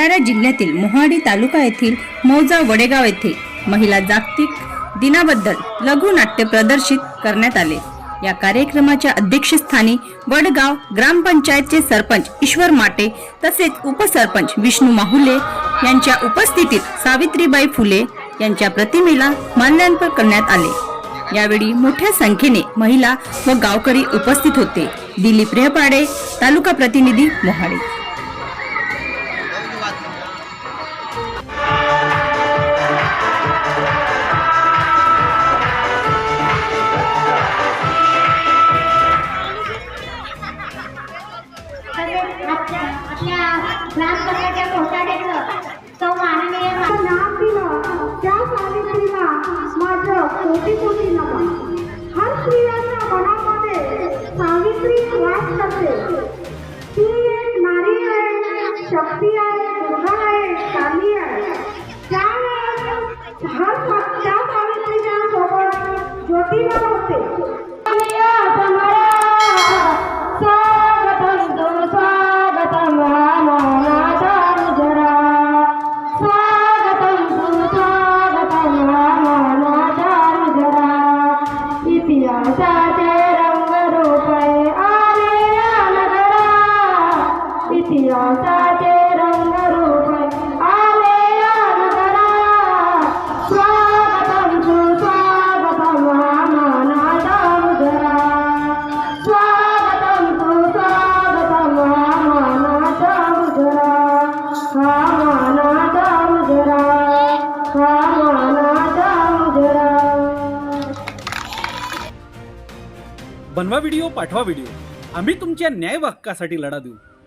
भंडारा जिल्ह्यातील मोहाडी तालुका येथील मौजा वडेगाव येथे महिला जागतिक दिनाबद्दल लघुनाट्य प्रदर्शित करण्यात आले. या कार्यक्रमाच्या अध्यक्षस्थानी वडगाव ग्रामपंचायतचे सरपंच ईश्वर माटे तसेच उपसरपंच विष्णू माहुले यांच्या उपस्थितीत सावित्रीबाई फुले यांच्या प्रतिमेला माल्यार्पण करण्यात आले. यावेळी मोठ्या संख्येने महिला व गावकरी उपस्थित होते. दिलीप रेहपाडे तालुका प्रतिनिधी मोहाडी. आपल्या आपल्या ग्रामसभेच्या माननीय नाम दिलं त्या सावित्रीला माझं कोटी कोटी नमन हर स्त्रियांच्या मनामध्ये सावित्री वास करते ती एक नारी आहे शक्ती आहे दुर्गा आहे काली आहे त्या हर त्या सावित्रीच्या सोबत ज्योतिबा होते इतिहासाचे रंगरूपे आले स्वागतम सुस्वागतम मानाचा जरा स्वागतम सुस्वागतम मानाचा जरा हा मानाचा जरा हा मानाचा जरा बनवा व्हिडिओ पाठवा व्हिडिओ. आम्ही तुमच्या न्याय हक्कासाठी लढा देऊ.